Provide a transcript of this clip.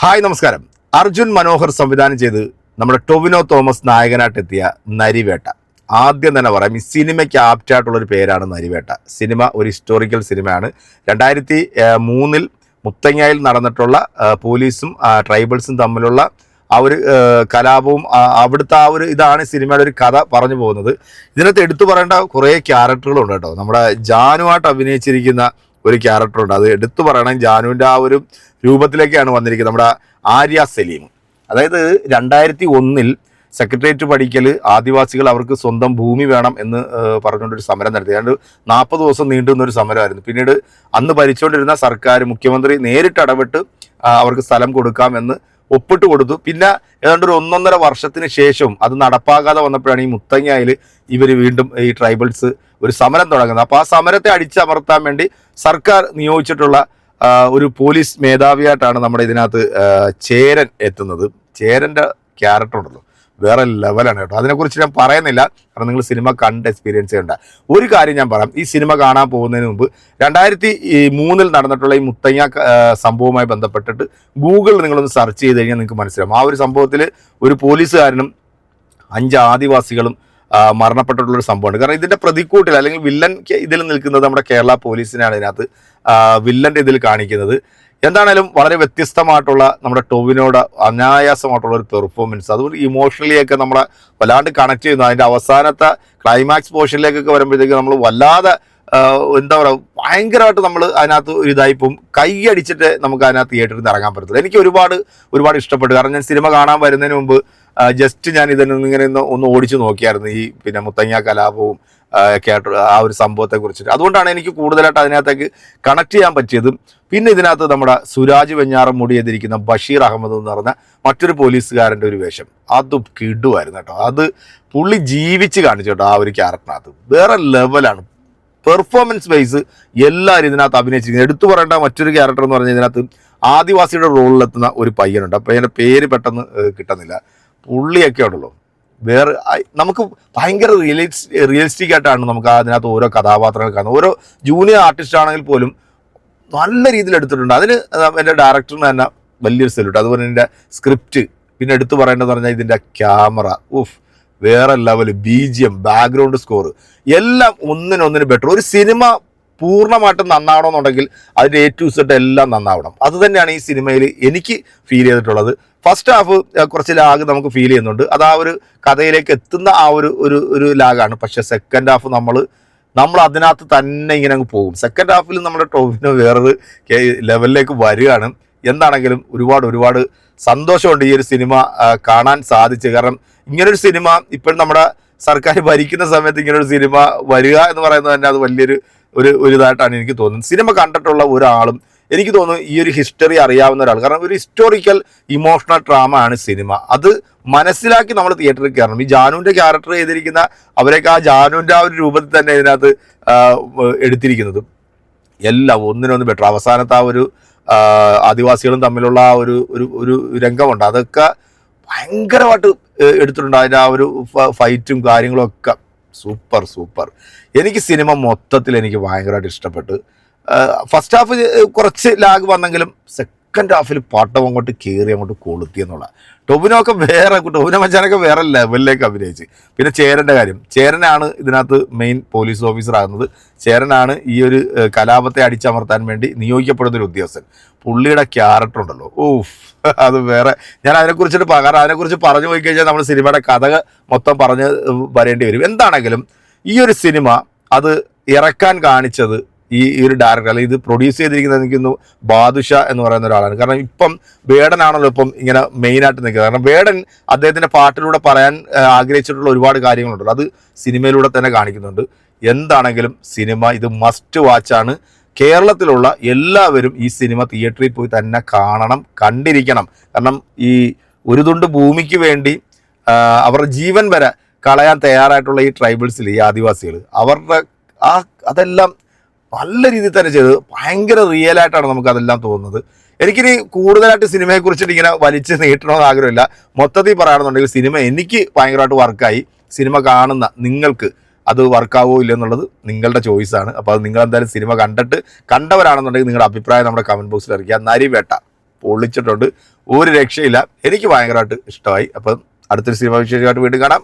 Hi നമസ്കാരം. അർജുൻ മനോഹർ സംവിധാനം ചെയ്ത് നമ്മുടെ ടൊവിനോ തോമസ് നായകനായിട്ടെത്തിയ നരിവേട്ട. ആദ്യം തന്നെ പറയാം ഈ സിനിമയ്ക്ക് ആപ്റ്റായിട്ടുള്ളൊരു പേരാണ് നരിവേട്ട. സിനിമ ഒരു ഹിസ്റ്റോറിക്കൽ സിനിമയാണ്. രണ്ടായിരത്തി മൂന്നിൽ മുത്തങ്ങയിൽ നടന്നിട്ടുള്ള പോലീസും ട്രൈബൽസും തമ്മിലുള്ള ആ ഒരു കലാപവും അവിടുത്തെ ആ ഒരു ഇതാണ് സിനിമയുടെ ഒരു കഥ പറഞ്ഞു പോകുന്നത്. ഇതിനകത്ത് എടുത്തു പറയേണ്ട കുറേ ക്യാരക്ടറുകളുണ്ട് കേട്ടോ. നമ്മുടെ ജാനുവായിട്ട് അഭിനയിച്ചിരിക്കുന്ന ഒരു ക്യാരക്ടറുണ്ട് അത് എടുത്തു പറയണം ജാനുവിന്റെ ആ ഒരു രൂപത്തിലേക്കാണ് വന്നിരിക്കുന്നത്. നമ്മുടെ ആര്യ സലീം. അതായത് രണ്ടായിരത്തി ഒന്നിൽ സെക്രട്ടേറിയറ്റ് പഠിക്കൽ ആദിവാസികൾ അവർക്ക് സ്വന്തം ഭൂമി വേണം എന്ന് പറഞ്ഞുകൊണ്ടൊരു സമരം നടത്തി. ഏതാണ്ട് നാൽപ്പത് ദിവസം നീണ്ടുന്ന ഒരു സമരമായിരുന്നു. പിന്നീട് അന്ന് ഭരിച്ചുകൊണ്ടിരുന്ന സർക്കാർ മുഖ്യമന്ത്രി നേരിട്ട് ഇടപെട്ട് അവർക്ക് സ്ഥലം കൊടുക്കാമെന്ന് ഒപ്പിട്ട് കൊടുത്തു. പിന്നെ ഏതാണ്ട് ഒരു ഒന്നൊന്നര വർഷത്തിന് ശേഷം അത് നടപ്പാകാതെ വന്നപ്പോഴാണ് ഈ മുത്തങ്ങയിൽ ഇവർ വീണ്ടും ഈ ട്രൈബൽസ് ഒരു സമരം തുടങ്ങുന്നത്. അപ്പോൾ ആ സമരത്തെ അടിച്ചമർത്താൻ വേണ്ടി സർക്കാർ നിയോഗിച്ചിട്ടുള്ള ഒരു പോലീസ് മേധാവിയായിട്ടാണ് നമ്മുടെ ഇതിനകത്ത് ചേരൻ എത്തുന്നത്. ചേരന്റെ ക്യാരക്ടർ ഉണ്ടല്ലോ. വേറെ ലെവലാണ് കേട്ടോ. അതിനെക്കുറിച്ച് ഞാൻ പറയുന്നില്ല. കാരണം നിങ്ങൾ സിനിമ കണ്ട് എക്സ്പീരിയൻസ് ചെയ്യേണ്ട ഒരു കാര്യം ഞാൻ പറയാം. ഈ സിനിമ കാണാൻ പോകുന്നതിന് മുമ്പ് രണ്ടായിരത്തി മൂന്നിൽ നടന്നിട്ടുള്ള ഈ മുത്തങ്ങ സംഭവവുമായി ബന്ധപ്പെട്ടിട്ട് ഗൂഗിളിൽ നിങ്ങളൊന്ന് സെർച്ച് ചെയ്ത് കഴിഞ്ഞാൽ നിങ്ങൾക്ക് മനസ്സിലാവും. ആ ഒരു സംഭവത്തിൽ ഒരു പോലീസുകാരനും അഞ്ച് ആദിവാസികളും മരണപ്പെട്ടിട്ടുള്ളൊരു സംഭവമുണ്ട്. കാരണം ഇതിന്റെ പ്രതിക്കൂട്ടിൽ അല്ലെങ്കിൽ വില്ലൻ ഇതിൽ നിൽക്കുന്നത് നമ്മുടെ കേരള പോലീസിനാണ് ഇതിനകത്ത് വില്ലന്റെ ഇതിൽ കാണിക്കുന്നത്. എന്താണേലും വളരെ വ്യത്യസ്തമായിട്ടുള്ള നമ്മുടെ ടോവിനോട് അനായാസമായിട്ടുള്ള ഒരു പെർഫോമൻസ് അതുപോലെ ഇമോഷണലിയൊക്കെ നമ്മളെ വല്ലാണ്ട് കണക്ട് ചെയ്യുന്നു. അതിന്റെ അവസാനത്തെ ക്ലൈമാക്സ് പോർഷനിലേക്കൊക്കെ വരുമ്പോഴത്തേക്ക് നമ്മൾ വല്ലാതെ എന്താ പറയുക ഭയങ്കരമായിട്ട് നമ്മൾ അതിനകത്ത് ഒരു ഇതായിപ്പം കൈ അടിച്ചിട്ട് നമുക്ക് അതിനകത്ത് തിയേറ്ററിൽ നിന്ന് ഇറങ്ങാൻ പറ്റത്തില്ല. എനിക്ക് ഒരുപാട് ഒരുപാട് ഇഷ്ടപ്പെട്ടു. കാരണം ഞാൻ സിനിമ കാണാൻ വരുന്നതിന് മുമ്പ് ജസ്റ്റ് ഞാൻ ഇതിൽ നിന്ന് ഇങ്ങനെ ഒന്ന് ഓടിച്ചു നോക്കിയായിരുന്നു. ഈ പിന്നെ മുത്തങ്ങ കലാപവും കേട്ട ആ ഒരു സംഭവത്തെ കുറിച്ചിട്ട്. അതുകൊണ്ടാണ് എനിക്ക് കൂടുതലായിട്ട് അതിനകത്തേക്ക് കണക്ട് ചെയ്യാൻ പറ്റിയതും പിന്നെ ഇതിനകത്ത് നമ്മുടെ സുരാജ് വെഞ്ഞാറം മുടി ചെയ്തിരിക്കുന്ന ബഷീർ അഹമ്മദ് എന്ന് പറഞ്ഞ മറ്റൊരു പോലീസുകാരന്റെ ഒരു വേഷം. അതും കിടുമായിരുന്നു കേട്ടോ. അത് പുള്ളി ജീവിച്ച് കാണിച്ചു കേട്ടോ ആ ഒരു ക്യാരക്ടറിനകത്ത്. വേറെ ലെവലാണ് പെർഫോമൻസ് വൈസ് എല്ലാവരും ഇതിനകത്ത് അഭിനയിച്ചിരിക്കുന്നത് എടുത്തു പറയേണ്ട മറ്റൊരു ക്യാരക്ടർ എന്ന് പറഞ്ഞാൽ ഇതിനകത്ത് ആദിവാസിയുടെ റോളിലെത്തുന്ന ഒരു പയ്യനുണ്ട്. അപ്പോൾ അതിന്റെ പേര് പെട്ടെന്ന് കിട്ടുന്നില്ല. പുള്ളിയൊക്കെ ഉണ്ടല്ലോ വേറെ നമുക്ക് ഭയങ്കര റിയലിസ് റിയലിസ്റ്റിക് ആയിട്ടാണ് നമുക്ക് അതിനകത്ത് ഓരോ കഥാപാത്രങ്ങൾ കാണുന്നത്. ഓരോ ജൂനിയർ ആർട്ടിസ്റ്റ് ആണെങ്കിൽ പോലും നല്ല രീതിയിൽ എടുത്തിട്ടുണ്ട്. അതിന് എന്റെ ഡയറക്ടറിന് തന്നെ വലിയൊരു സെല്യൂട്ട് അതുപോലെ എന്റെ സ്ക്രിപ്റ്റ് പിന്നെ എടുത്തു പറയേണ്ടതെന്ന് പറഞ്ഞാൽ ഇതിന്റെ ക്യാമറ ഉഫ് വേറെ level B G M background score എല്ലാം ഒന്നിനൊന്നിന് ബെറ്റർ ഒരു സിനിമ പൂർണമായിട്ടും നന്നാവണമെന്നുണ്ടെങ്കിൽ അതിന്റെ എ ടു സെറ്റ് എല്ലാം നന്നാവണം. അത് തന്നെയാണ് ഈ സിനിമയിൽ എനിക്ക് ഫീൽ ചെയ്തിട്ടുള്ളത്. ഫസ്റ്റ് ഹാഫ് കുറച്ച് ലാഗ് നമുക്ക് ഫീൽ ചെയ്യുന്നുണ്ട്. അത് ആ ഒരു കഥയിലേക്ക് എത്തുന്ന ആ ഒരു ഒരു ഒരു ലാഗാണ് പക്ഷേ സെക്കൻഡ് ഹാഫ് നമ്മൾ നമ്മൾ അതിനകത്ത് തന്നെ ഇങ്ങനെ അങ്ങ് പോകും. സെക്കൻഡ് ഹാഫിൽ നമ്മുടെ ടോപ്പിന് വേറൊരു ലെവലിലേക്ക് വരികയാണ്. എന്താണെങ്കിലും ഒരുപാട് ഒരുപാട് സന്തോഷമുണ്ട് ഈ ഒരു സിനിമ കാണാൻ സാധിച്ചു. കാരണം ഇങ്ങനൊരു സിനിമ ഇപ്പോഴും നമ്മുടെ സർക്കാർ ഭരിക്കുന്ന സമയത്ത് ഇങ്ങനൊരു സിനിമ വരിക എന്ന് പറയുന്നത് തന്നെ അത് വലിയൊരു ഒരു ഒരു ഇതായിട്ടാണ് എനിക്ക് തോന്നുന്നത്. സിനിമ കണ്ടിട്ടുള്ള ഒരാളും എനിക്ക് തോന്നുന്നു ഈ ഒരു ഹിസ്റ്ററി അറിയാവുന്ന ഒരാൾ. കാരണം ഒരു ഹിസ്റ്റോറിക്കൽ ഇമോഷണൽ ഡ്രാമ ആണ് സിനിമ. അത് മനസ്സിലാക്കി നമ്മൾ തിയേറ്ററിൽ കയറണം. ഈ ജാനുവിന്റെ ക്യാരക്ടർ ചെയ്തിരിക്കുന്ന അവരൊക്കെ ആ ജാനുവിന്റെ ആ ഒരു രൂപത്തിൽ തന്നെ ഇതിനകത്ത് എടുത്തിരിക്കുന്നതും എല്ലാം ഒന്നിനൊന്ന് ബെറ്റർ അവസാനത്തെ ആ ഒരു ആദിവാസികളും തമ്മിലുള്ള ആ ഒരു ഒരു രംഗമുണ്ട്. അതൊക്കെ ഭയങ്കരമായിട്ട് എടുത്തിട്ടുണ്ട്. അതിന്റെ ആ ഒരു ഫൈറ്റും കാര്യങ്ങളും ഒക്കെ. Super super. എനിക്ക് സിനിമ മൊത്തത്തിൽ എനിക്ക് ഭയങ്കരമായിട്ട് ഇഷ്ടപ്പെട്ടു. ഫസ്റ്റ് ഹാഫ് കുറച്ച് ലാഗ് വന്നെങ്കിലും സെക്കൻഡ് ഹാഫിൽ പാട്ടം അങ്ങോട്ട് കയറി അങ്ങോട്ട് കൊളുത്തി എന്നുള്ള. ടൊബിനൊക്കെ വേറെ ടൊബിനോ മച്ചാനൊക്കെ വേറെ ലെവലിലേക്ക് അഭിനയിച്ച്. പിന്നെ ചേരന്റെ കാര്യം. ചേരനാണ് ഇതിനകത്ത് മെയിൻ പോലീസ് ഓഫീസർ ആകുന്നത്. ചേരനാണ് ഈ ഒരു കലാപത്തെ അടിച്ചമർത്താൻ വേണ്ടി നിയോഗിക്കപ്പെടുന്ന ഒരു ഉദ്യോഗസ്ഥൻ. പുള്ളിയുടെ ക്യാരക്ടർ ഉണ്ടല്ലോ. ഓഫ് അത് വേറെ. ഞാൻ അതിനെക്കുറിച്ചിട്ട് കാരണം അതിനെക്കുറിച്ച് പറഞ്ഞു പോയി കഴിഞ്ഞാൽ നമ്മൾ സിനിമയുടെ കഥ മൊത്തം പറഞ്ഞ് വരേണ്ടി വരും. എന്താണെങ്കിലും ഈ ഒരു സിനിമ അത് ഇറക്കാൻ കാണിച്ചത് ഈ ഈ ഒരു ഡയറക്ടർ അല്ലെങ്കിൽ ഇത് പ്രൊഡ്യൂസ് ചെയ്തിരിക്കുന്നത് എനിക്കൊന്നു ബാദുഷ എന്ന് പറയുന്ന ഒരാളാണ്. കാരണം ഇപ്പം വേടനാണല്ലോ ഇപ്പം ഇങ്ങനെ മെയിനായിട്ട് നിൽക്കുന്നത്. കാരണം വേടൻ അദ്ദേഹത്തിന്റെ പാട്ടിലൂടെ പറയാൻ ആഗ്രഹിച്ചിട്ടുള്ള ഒരുപാട് കാര്യങ്ങളുണ്ടല്ലോ അത് സിനിമയിലൂടെ തന്നെ കാണിക്കുന്നുണ്ട്. എന്താണെങ്കിലും സിനിമ ഇത് മസ്റ്റ് വാച്ചാണ് കേരളത്തിലുള്ള എല്ലാവരും ഈ സിനിമ തിയേറ്ററിൽ പോയി തന്നെ കാണണം കണ്ടിരിക്കണം. കാരണം ഈ ഒരു തുണ്ട് ഭൂമിക്ക് വേണ്ടി അവരുടെ ജീവൻ വരെ കളയാൻ തയ്യാറായിട്ടുള്ള ഈ ട്രൈബൽസിൽ ഈ ആദിവാസികൾ അവരുടെ ആ അതെല്ലാം നല്ല രീതിയിൽ തന്നെ ചെയ്ത് ഭയങ്കര റിയൽ ആയിട്ടാണ് നമുക്ക് അതെല്ലാം തോന്നുന്നത്. എനിക്കിനി കൂടുതലായിട്ട് സിനിമയെക്കുറിച്ചിട്ട് ഇങ്ങനെ വലിച്ച് നീട്ടണമെന്ന് ആഗ്രഹമില്ല. മൊത്തത്തിൽ പറയുകയാണെന്നുണ്ടെങ്കിൽ സിനിമ എനിക്ക് ഭയങ്കരമായിട്ട് വർക്കായി സിനിമ കാണുന്ന നിങ്ങൾക്ക് അത് വർക്കാവോ ഇല്ലെന്നുള്ളത് നിങ്ങളുടെ ചോയ്സാണ് അപ്പോൾ അത് നിങ്ങൾ എന്തായാലും സിനിമ കണ്ടിട്ട് കണ്ടവരാണെന്നുണ്ടെങ്കിൽ നിങ്ങളുടെ അഭിപ്രായം നമ്മുടെ കമന്റ് ബോക്സിൽ അറിയിക്കുക നരിവേട്ട പൊളിച്ചിട്ടുണ്ട്. ഒരു രക്ഷയില്ല. എനിക്ക് ഭയങ്കരമായിട്ട് ഇഷ്ടമായി. അപ്പം അടുത്തൊരു സിനിമ വിശേഷമായിട്ട് വീണ്ടും കാണാം.